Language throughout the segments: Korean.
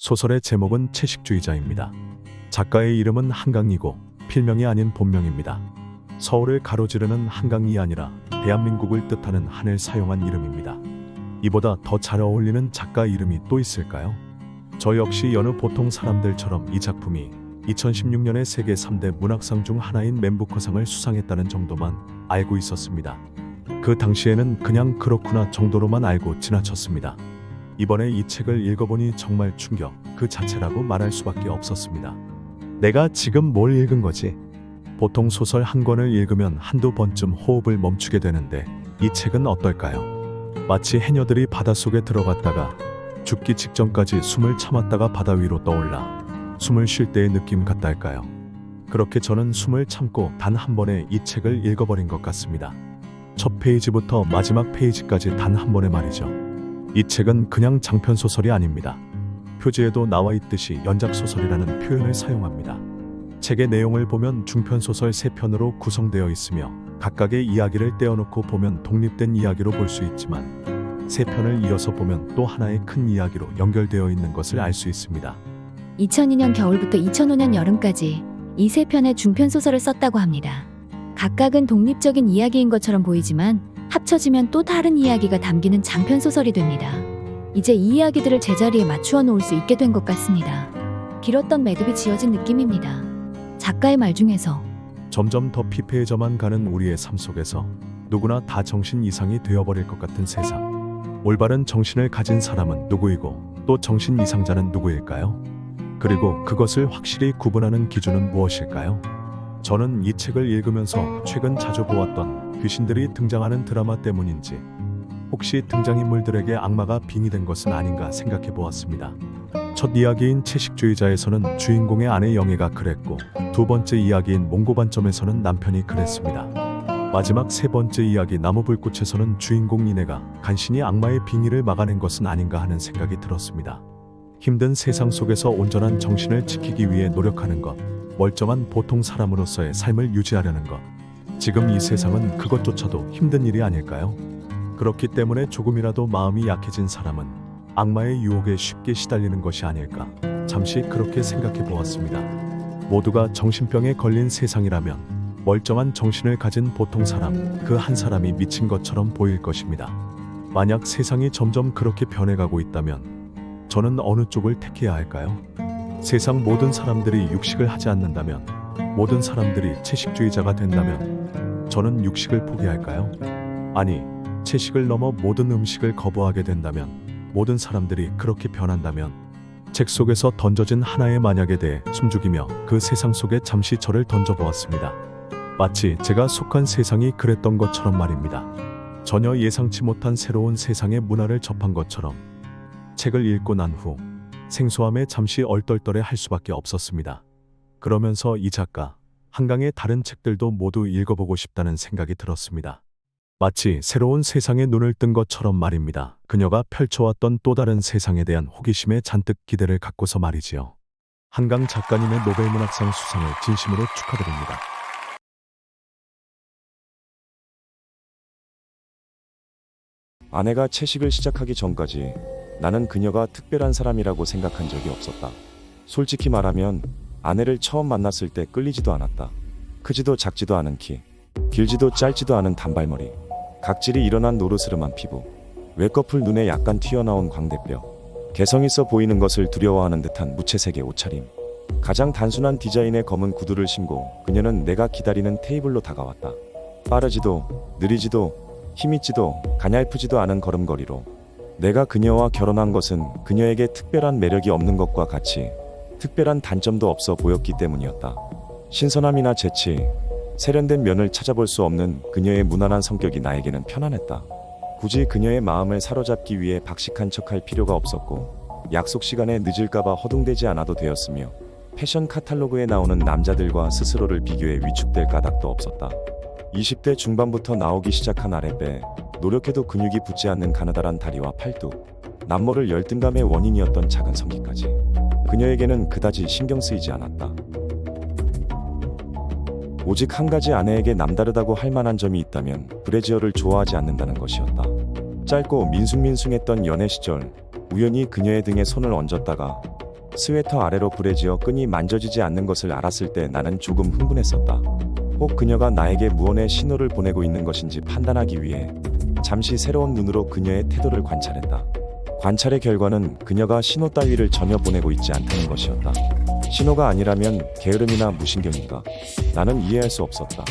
소설의 제목은 채식주의자입니다. 작가의 이름은 한강이고 필명이 아닌 본명입니다. 서울을 가로지르는 한강이 아니라 대한민국을 뜻하는 한을 사용한 이름입니다. 이보다 더 잘 어울리는 작가 이름이 또 있을까요? 저 역시 여느 보통 사람들처럼 이 작품이 2016년에 세계 3대 문학상 중 하나인 맨부커상을 수상했다는 정도만 알고 있었습니다. 그 당시에는 그냥 그렇구나 정도로만 알고 지나쳤습니다. 이번에 이 책을 읽어보니 정말 충격 그 자체라고 말할 수밖에 없었습니다. 내가 지금 뭘 읽은 거지? 보통 소설 한 권을 읽으면 한두 번쯤 호흡을 멈추게 되는데 이 책은 어떨까요? 마치 해녀들이 바닷속에 들어갔다가 죽기 직전까지 숨을 참았다가 바다 위로 떠올라 숨을 쉴 때의 느낌 같달까요? 그렇게 저는 숨을 참고 단 한 번에 이 책을 읽어버린 것 같습니다. 첫 페이지부터 마지막 페이지까지 단 한 번에 말이죠. 이 책은 그냥 장편 소설이 아닙니다. 표지에도 나와 있듯이 연작 소설이라는 표현을 사용합니다. 책의 내용을 보면 중편 소설 세 편으로 구성되어 있으며 각각의 이야기를 떼어놓고 보면 독립된 이야기로 볼 수 있지만 세 편을 이어서 보면 또 하나의 큰 이야기로 연결되어 있는 것을 알 수 있습니다. 2002년 겨울부터 2005년 여름까지 이 세 편의 중편 소설을 썼다고 합니다. 각각은 독립적인 이야기인 것처럼 보이지만 합쳐지면 또 다른 이야기가 담기는 장편 소설이 됩니다. 이제 이 이야기들을 제자리에 맞추어 놓을 수 있게 된 것 같습니다. 길었던 매듭이 지어진 느낌입니다. 작가의 말 중에서 점점 더 피폐해져만 가는 우리의 삶 속에서 누구나 다 정신 이상이 되어버릴 것 같은 세상. 올바른 정신을 가진 사람은 누구이고 또 정신 이상자는 누구일까요? 그리고 그것을 확실히 구분하는 기준은 무엇일까요? 저는 이 책을 읽으면서 최근 자주 보았던 귀신들이 등장하는 드라마 때문인지 혹시 등장인물들에게 악마가 빙의된 것은 아닌가 생각해 보았습니다. 첫 이야기인 채식주의자에서는 주인공의 아내 영애가 그랬고 두 번째 이야기인 몽고반점에서는 남편이 그랬습니다. 마지막 세 번째 이야기 나무불꽃에서는 주인공 이내가 간신히 악마의 빙의를 막아낸 것은 아닌가 하는 생각이 들었습니다. 힘든 세상 속에서 온전한 정신을 지키기 위해 노력하는 것, 멀쩡한 보통 사람으로서의 삶을 유지하려는 것. 지금 이 세상은 그것조차도 힘든 일이 아닐까요? 그렇기 때문에 조금이라도 마음이 약해진 사람은 악마의 유혹에 쉽게 시달리는 것이 아닐까. 잠시 그렇게 생각해 보았습니다. 모두가 정신병에 걸린 세상이라면 멀쩡한 정신을 가진 보통 사람, 그 한 사람이 미친 것처럼 보일 것입니다. 만약 세상이 점점 그렇게 변해가고 있다면 저는 어느 쪽을 택해야 할까요? 세상 모든 사람들이 육식을 하지 않는다면, 모든 사람들이 채식주의자가 된다면, 저는 육식을 포기할까요? 아니, 채식을 넘어 모든 음식을 거부하게 된다면, 모든 사람들이 그렇게 변한다면, 책 속에서 던져진 하나의 만약에 대해 숨죽이며 그 세상 속에 잠시 저를 던져보았습니다. 마치 제가 속한 세상이 그랬던 것처럼 말입니다. 전혀 예상치 못한 새로운 세상의 문화를 접한 것처럼 책을 읽고 난후 생소함에 잠시 얼떨떨해 할 수밖에 없었습니다. 그러면서 이 작가 한강의 다른 책들도 모두 읽어보고 싶다는 생각이 들었습니다. 마치 새로운 세상에 눈을 뜬 것처럼 말입니다. 그녀가 펼쳐왔던 또 다른 세상에 대한 호기심에 잔뜩 기대를 갖고서 말이지요. 한강 작가님의 노벨문학상 수상을 진심으로 축하드립니다. 아내가 채식을 시작하기 전까지 나는 그녀가 특별한 사람이라고 생각한 적이 없었다. 솔직히 말하면 아내를 처음 만났을 때 끌리지도 않았다. 크지도 작지도 않은 키, 길지도 짧지도 않은 단발머리, 각질이 일어난 노르스름한 피부, 외꺼풀 눈에 약간 튀어나온 광대뼈, 개성 있어 보이는 것을 두려워하는 듯한 무채색의 옷차림. 가장 단순한 디자인의 검은 구두를 신고 그녀는 내가 기다리는 테이블로 다가왔다. 빠르지도 느리지도 힘있지도 가냘프지도 않은 걸음걸이로 내가 그녀와 결혼한 것은 그녀에게 특별한 매력이 없는 것과 같이 특별한 단점도 없어 보였기 때문이었다. 신선함이나 재치, 세련된 면을 찾아볼 수 없는 그녀의 무난한 성격이 나에게는 편안했다. 굳이 그녀의 마음을 사로잡기 위해 박식한 척할 필요가 없었고 약속 시간에 늦을까봐 허둥대지 않아도 되었으며 패션 카탈로그에 나오는 남자들과 스스로를 비교해 위축될 까닭도 없었다. 20대 중반부터 나오기 시작한 아랫배, 노력해도 근육이 붙지 않는 가느다란 다리와 팔뚝, 남모를 열등감의 원인이었던 작은 성기까지 그녀에게는 그다지 신경 쓰이지 않았다. 오직 한 가지 아내에게 남다르다고 할 만한 점이 있다면 브래지어를 좋아하지 않는다는 것이었다. 짧고 민숭민숭했던 연애 시절 우연히 그녀의 등에 손을 얹었다가 스웨터 아래로 브래지어 끈이 만져지지 않는 것을 알았을 때 나는 조금 흥분했었다. 혹 그녀가 나에게 무언의 신호를 보내고 있는 것인지 판단하기 위해 잠시 새로운 눈으로 그녀의 태도를 관찰했다. 관찰의 결과는 그녀가 신호 따위를 전혀 보내고 있지 않다는 것이었다. 신호가 아니라면 게으름이나 무신경인가? 나는 이해할 수 없었다.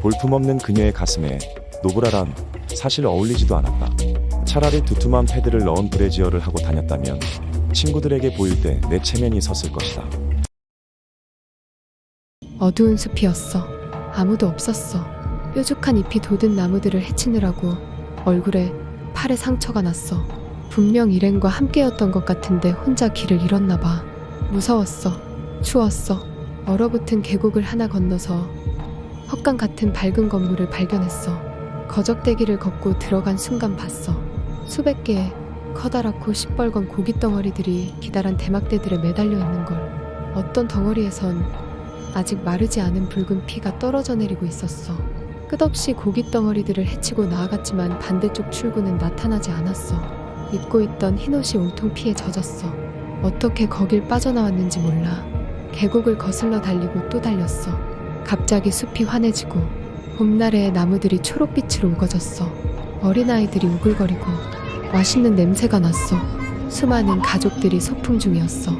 볼품없는 그녀의 가슴에 노브라란 사실 어울리지도 않았다. 차라리 두툼한 패드를 넣은 브래지어를 하고 다녔다면 친구들에게 보일 때 내 체면이 섰을 것이다. 어두운 숲이었어. 아무도 없었어. 뾰족한 잎이 돋은 나무들을 헤치느라고 얼굴에 팔에 상처가 났어. 분명 일행과 함께였던 것 같은데 혼자 길을 잃었나 봐. 무서웠어. 추웠어. 얼어붙은 계곡을 하나 건너서 헛간 같은 밝은 건물을 발견했어. 거적대기를 걷고 들어간 순간 봤어. 수백 개의 커다랗고 시뻘건 고깃 덩어리들이 기다란 대막대들에 매달려 있는 걸. 어떤 덩어리에선 아직 마르지 않은 붉은 피가 떨어져 내리고 있었어. 끝없이 고깃 덩어리들을 헤치고 나아갔지만 반대쪽 출구는 나타나지 않았어. 입고 있던 흰옷이 온통 피에 젖었어. 어떻게 거길 빠져나왔는지 몰라. 계곡을 거슬러 달리고 또 달렸어. 갑자기 숲이 환해지고 봄날의 나무들이 초록빛으로 우거졌어. 어린아이들이 우글거리고 맛있는 냄새가 났어. 수많은 가족들이 소풍 중이었어.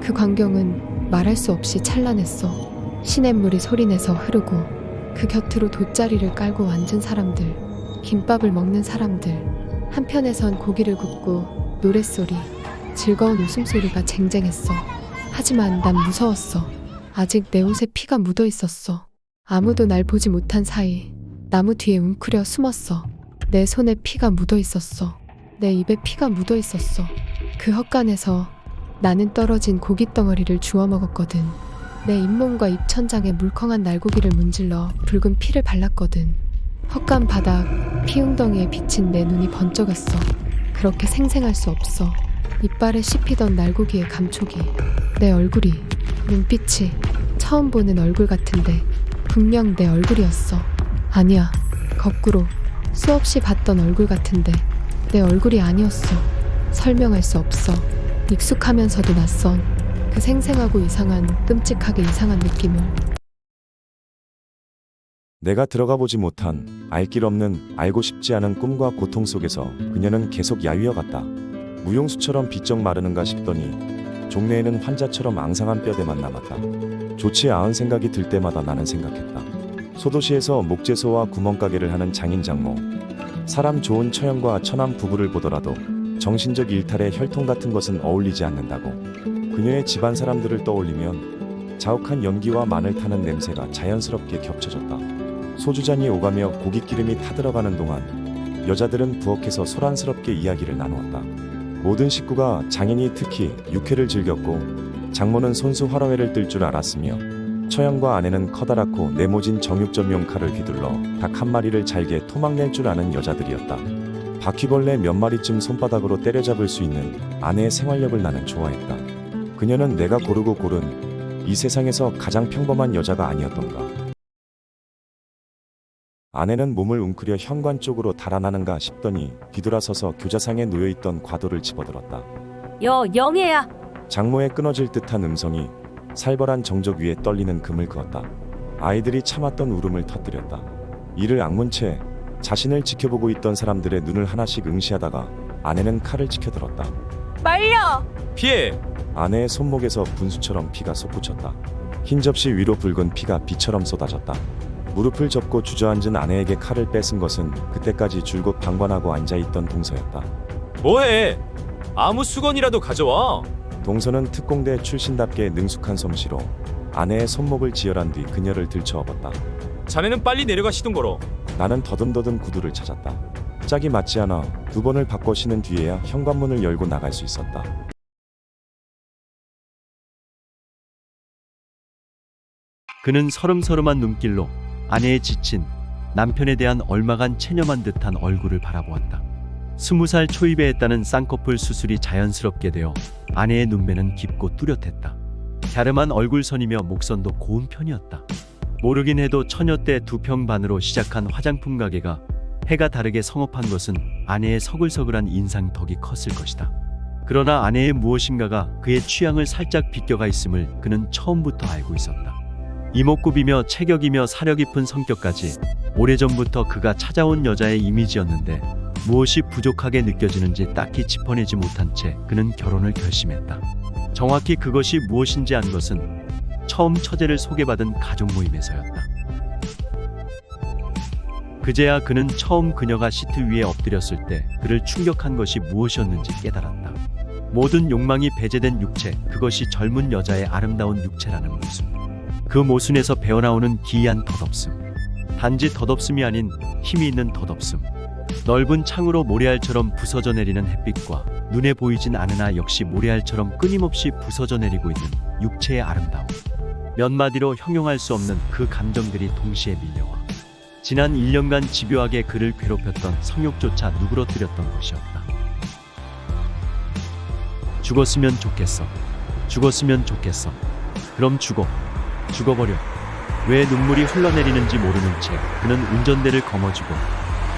그 광경은 말할 수 없이 찬란했어. 시냇물이 소리내서 흐르고 그 곁으로 돗자리를 깔고 앉은 사람들, 김밥을 먹는 사람들, 한편에선 고기를 굽고 노랫소리, 즐거운 웃음소리가 쟁쟁했어. 하지만 난 무서웠어. 아직 내 옷에 피가 묻어 있었어. 아무도 날 보지 못한 사이 나무 뒤에 웅크려 숨었어. 내 손에 피가 묻어 있었어. 내 입에 피가 묻어 있었어. 그 헛간에서 나는 떨어진 고깃 덩어리를 주워 먹었거든. 내 잇몸과 입천장에 물컹한 날고기를 문질러 붉은 피를 발랐거든. 헛간 바닥 피웅덩이에 비친 내 눈이 번쩍였어. 그렇게 생생할 수 없어. 이빨에 씹히던 날고기의 감촉이 내 얼굴이 눈빛이 처음 보는 얼굴 같은데 분명 내 얼굴이었어. 아니야. 거꾸로 수없이 봤던 얼굴 같은데 내 얼굴이 아니었어. 설명할 수 없어. 익숙하면서도 낯선 그 생생하고 이상한 끔찍하게 이상한 느낌을 내가 들어가 보지 못한 알 길 없는 알고 싶지 않은 꿈과 고통 속에서 그녀는 계속 야위어 갔다. 무용수처럼 비쩍 마르는가 싶더니 종래에는 환자처럼 앙상한 뼈대만 남았다. 좋지 않은 생각이 들 때마다 나는 생각했다. 소도시에서 목재소와 구멍가게를 하는 장인 장모. 사람 좋은 처형과 처남 부부를 보더라도 정신적 일탈에 혈통 같은 것은 어울리지 않는다고. 그녀의 집안 사람들을 떠올리면 자욱한 연기와 마늘 타는 냄새가 자연스럽게 겹쳐졌다. 소주잔이 오가며 고깃기름이 타들어가는 동안 여자들은 부엌에서 소란스럽게 이야기를 나누었다. 모든 식구가 장인이 특히 육회를 즐겼고 장모는 손수 화로회를 뜰 줄 알았으며 처형과 아내는 커다랗고 네모진 정육 전용 칼을 휘둘러 닭 한 마리를 잘게 토막낼 줄 아는 여자들이었다. 바퀴벌레 몇 마리쯤 손바닥으로 때려잡을 수 있는 아내의 생활력을 나는 좋아했다. 그녀는 내가 고르고 고른 이 세상에서 가장 평범한 여자가 아니었던가. 아내는 몸을 웅크려 현관 쪽으로 달아나는가 싶더니 뒤돌아서서 교자상에 놓여있던 과도를 집어들었다. 여 영애야 장모의 끊어질 듯한 음성이 살벌한 정적 위에 떨리는 금을 그었다. 아이들이 참았던 울음을 터뜨렸다. 이를 악문 채 자신을 지켜보고 있던 사람들의 눈을 하나씩 응시하다가 아내는 칼을 치켜들었다. 말려 피해! 아내의 손목에서 분수처럼 피가 솟구쳤다. 흰 접시 위로 붉은 피가 비처럼 쏟아졌다. 무릎을 접고 주저앉은 아내에게 칼을 뺏은 것은 그때까지 줄곧 방관하고 앉아있던 동서였다. 뭐해? 아무 수건이라도 가져와. 동서는 특공대 출신답게 능숙한 솜씨로 아내의 손목을 지혈한 뒤 그녀를 들쳐업었다. 자네는 빨리 내려가 시동 걸어. 나는 더듬더듬 구두를 찾았다. 짝이 맞지 않아 두 번을 바꿔 신은 뒤에야 현관문을 열고 나갈 수 있었다. 그는 서름서름한 눈길로 아내의 지친 남편에 대한 얼마간 체념한 듯한 얼굴을 바라보았다. 스무 살 초입에 했다는 쌍꺼풀 수술이 자연스럽게 되어 아내의 눈매는 깊고 뚜렷했다. 갸름한 얼굴선이며 목선도 고운 편이었다. 모르긴 해도 처녀 때 두 평 반으로 시작한 화장품 가게가 해가 다르게 성업한 것은 아내의 서글서글한 인상 덕이 컸을 것이다. 그러나 아내의 무엇인가가 그의 취향을 살짝 비껴가 있음을 그는 처음부터 알고 있었다. 이목구비며 체격이며 사려 깊은 성격까지 오래전부터 그가 찾아온 여자의 이미지였는데 무엇이 부족하게 느껴지는지 딱히 짚어내지 못한 채 그는 결혼을 결심했다. 정확히 그것이 무엇인지 안 것은 처음 처제를 소개받은 가족 모임에서였다. 그제야 그는 처음 그녀가 시트 위에 엎드렸을 때 그를 충격한 것이 무엇이었는지 깨달았다. 모든 욕망이 배제된 육체, 그것이 젊은 여자의 아름다운 육체라는 모순. 그 모순에서 배어나오는 기이한 덧없음. 단지 덧없음이 아닌 힘이 있는 덧없음. 넓은 창으로 모래알처럼 부서져 내리는 햇빛과 눈에 보이진 않으나 역시 모래알처럼 끊임없이 부서져 내리고 있는 육체의 아름다움. 몇 마디로 형용할 수 없는 그 감정들이 동시에 밀려와 지난 1년간 집요하게 그를 괴롭혔던 성욕조차 누그러뜨렸던 것이었다. 죽었으면 좋겠어. 죽었으면 좋겠어. 그럼 죽어. 죽어버려. 왜 눈물이 흘러내리는지 모르는 채 그는 운전대를 거머쥐고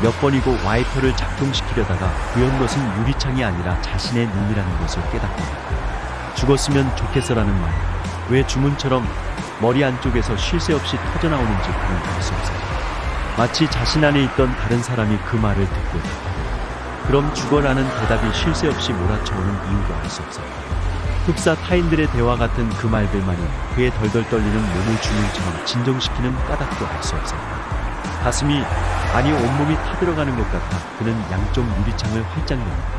몇 번이고 와이퍼를 작동시키려다가 구현 것은 유리창이 아니라 자신의 눈이라는 것을 깨닫고. 죽었으면 좋겠어라는 말. 왜 주문처럼 머리 안쪽에서 쉴 새 없이 터져나오는지 그는 알수 없었다. 마치 자신 안에 있던 다른 사람이 그 말을 듣고. 그럼 죽어라는 대답이 쉴 새 없이 몰아쳐오는 이유도 알 수 없었다. 흡사 타인들의 대화 같은 그 말들만이 그의 덜덜 떨리는 몸을 주문처럼 진정시키는 까닭도 알 수 없었다. 가슴이 아니 온몸이 타들어가는 것 같아 그는 양쪽 유리창을 활짝 열었다.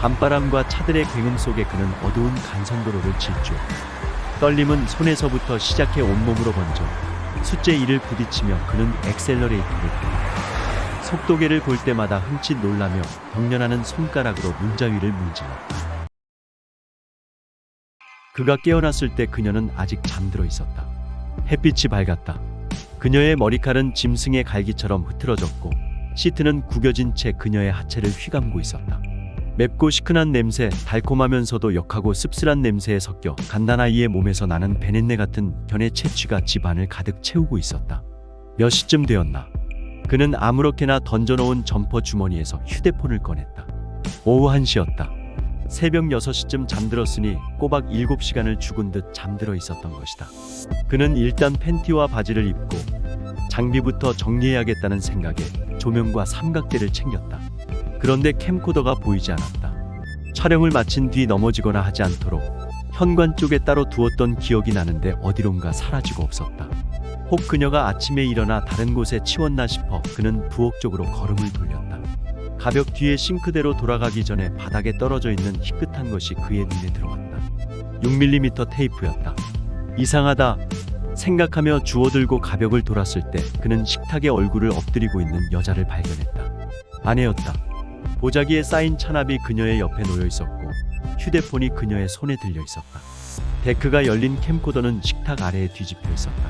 밤바람과 차들의 굉음 속에 그는 어두운 간선도로를 질주했다. 떨림은 손에서부터 시작해 온몸으로 번져 숫제 1을 부딪히며 그는 엑셀러레이터를. 속도계를 볼 때마다 흠칫 놀라며 벽련하는 손가락으로 문자 위를 문질렀다. 그가 깨어났을 때 그녀는 아직 잠들어 있었다. 햇빛이 밝았다. 그녀의 머리칼은 짐승의 갈기처럼 흐트러졌고 시트는 구겨진 채 그녀의 하체를 휘감고 있었다. 맵고 시큰한 냄새, 달콤하면서도 역하고 씁쓸한 냄새에 섞여 간단아이의 몸에서 나는 베넷네 같은 변의 채취가 집안을 가득 채우고 있었다. 몇 시쯤 되었나? 그는 아무렇게나 던져놓은 점퍼 주머니에서 휴대폰을 꺼냈다. 오후 1시였다. 새벽 6시쯤 잠들었으니 꼬박 7시간을 죽은 듯 잠들어 있었던 것이다. 그는 일단 팬티와 바지를 입고 장비부터 정리해야겠다는 생각에 조명과 삼각대를 챙겼다. 그런데 캠코더가 보이지 않았다. 촬영을 마친 뒤 넘어지거나 하지 않도록 현관 쪽에 따로 두었던 기억이 나는데 어디론가 사라지고 없었다. 혹 그녀가 아침에 일어나 다른 곳에 치웠나 싶어 그는 부엌 쪽으로 걸음을 돌렸다. 가벽 뒤에 싱크대로 돌아가기 전에 바닥에 떨어져 있는 희끗한 것이 그의 눈에 들어왔다. 6mm 테이프였다. 이상하다. 생각하며 주워들고 가벽을 돌았을 때 그는 식탁에 얼굴을 엎드리고 있는 여자를 발견했다. 아내였다. 보자기에 쌓인 찬압이 그녀의 옆에 놓여 있었고 휴대폰이 그녀의 손에 들려 있었다. 데크가 열린 캠코더는 식탁 아래에 뒤집혀 있었다.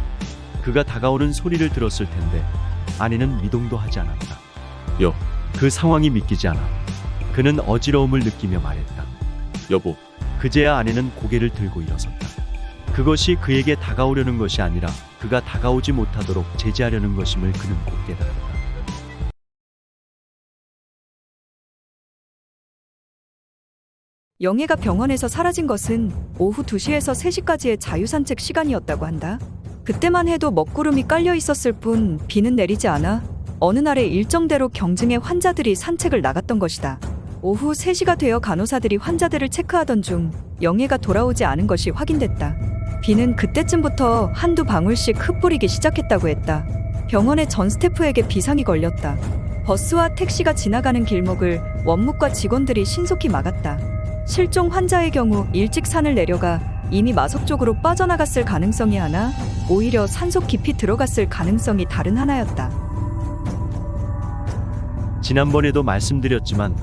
그가 다가오는 소리를 들었을 텐데 아내는 미동도 하지 않았다. 여. 그 상황이 믿기지 않아. 그는 어지러움을 느끼며 말했다. 여보, 그제야 아내는 고개를 들고 일어섰다. 그것이 그에게 다가오려는 것이 아니라 그가 다가오지 못하도록 제지하려는 것임을 그는 곧 깨달았다. 영애가 병원에서 사라진 것은 오후 2시에서 3시까지의 자유산책 시간이었다고 한다. 그때만 해도 먹구름이 깔려 있었을 뿐 비는 내리지 않아 어느 날에 일정대로 경증의 환자들이 산책을 나갔던 것이다. 오후 3시가 되어 간호사들이 환자들을 체크하던 중 영애가 돌아오지 않은 것이 확인됐다. 비는 그때쯤부터 한두 방울씩 흩뿌리기 시작했다고 했다. 병원의 전 스태프에게 비상이 걸렸다. 버스와 택시가 지나가는 길목을 원무과 직원들이 신속히 막았다. 실종 환자의 경우 일찍 산을 내려가 이미 마석 쪽으로 빠져나갔을 가능성이 하나, 오히려 산속 깊이 들어갔을 가능성이 다른 하나였다. 지난번에도 말씀드렸지만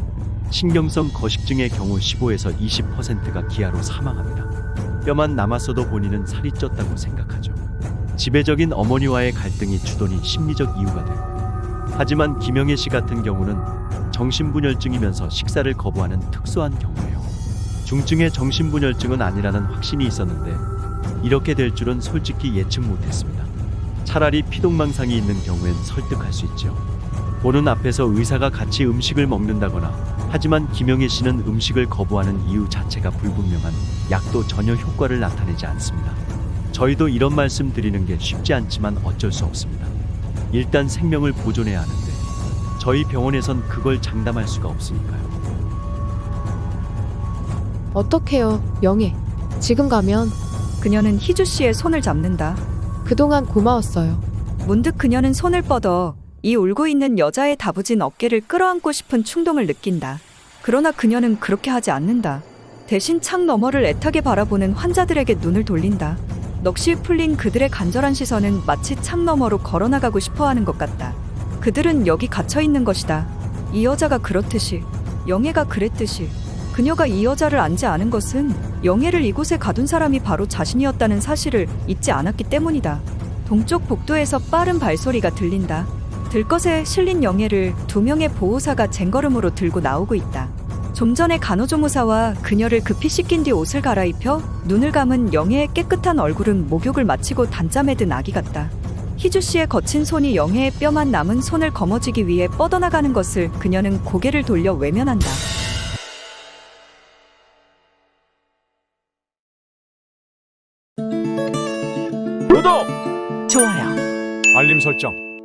신경성 거식증의 경우 15에서 20%가 기아로 사망합니다. 뼈만 남았어도 본인은 살이 쪘다고 생각하죠. 지배적인 어머니와의 갈등이 주도니 심리적 이유가 되고 하지만 김영애 씨 같은 경우는 정신분열증이면서 식사를 거부하는 특수한 경우예요. 중증의 정신분열증은 아니라는 확신이 있었는데 이렇게 될 줄은 솔직히 예측 못했습니다. 차라리 피동망상이 있는 경우엔 설득할 수 있죠. 보는 앞에서 의사가 같이 음식을 먹는다거나 하지만 김영애 씨는 음식을 거부하는 이유 자체가 불분명한 약도 전혀 효과를 나타내지 않습니다. 저희도 이런 말씀 드리는 게 쉽지 않지만 어쩔 수 없습니다. 일단 생명을 보존해야 하는데 저희 병원에선 그걸 장담할 수가 없으니까요. 어떡해요, 영애. 지금 가면 그녀는 희주 씨의 손을 잡는다. 그동안 고마웠어요. 문득 그녀는 손을 뻗어 이 울고 있는 여자의 다부진 어깨를 끌어안고 싶은 충동을 느낀다. 그러나 그녀는 그렇게 하지 않는다. 대신 창 너머를 애타게 바라보는 환자들에게 눈을 돌린다. 넋이 풀린 그들의 간절한 시선은 마치 창 너머로 걸어나가고 싶어 하는 것 같다. 그들은 여기 갇혀 있는 것이다. 이 여자가 그렇듯이, 영애가 그랬듯이, 그녀가 이 여자를 안지 않은 것은 영애를 이곳에 가둔 사람이 바로 자신이었다는 사실을 잊지 않았기 때문이다. 동쪽 복도에서 빠른 발소리가 들린다. 들것에 실린 영애를 두 명의 보호사가 쟁걸음으로 들고 나오고 있다. 좀 전에 간호조무사와 그녀를 급히 씻긴 뒤 옷을 갈아입혀 눈을 감은 영애의 깨끗한 얼굴은 목욕을 마치고 단잠에 든 아기 같다. 희주 씨의 거친 손이 영애의 뼈만 남은 손을 거머쥐기 위해 뻗어나가는 것을 그녀는 고개를 돌려 외면한다. 구독! 좋아요. 알림 설정.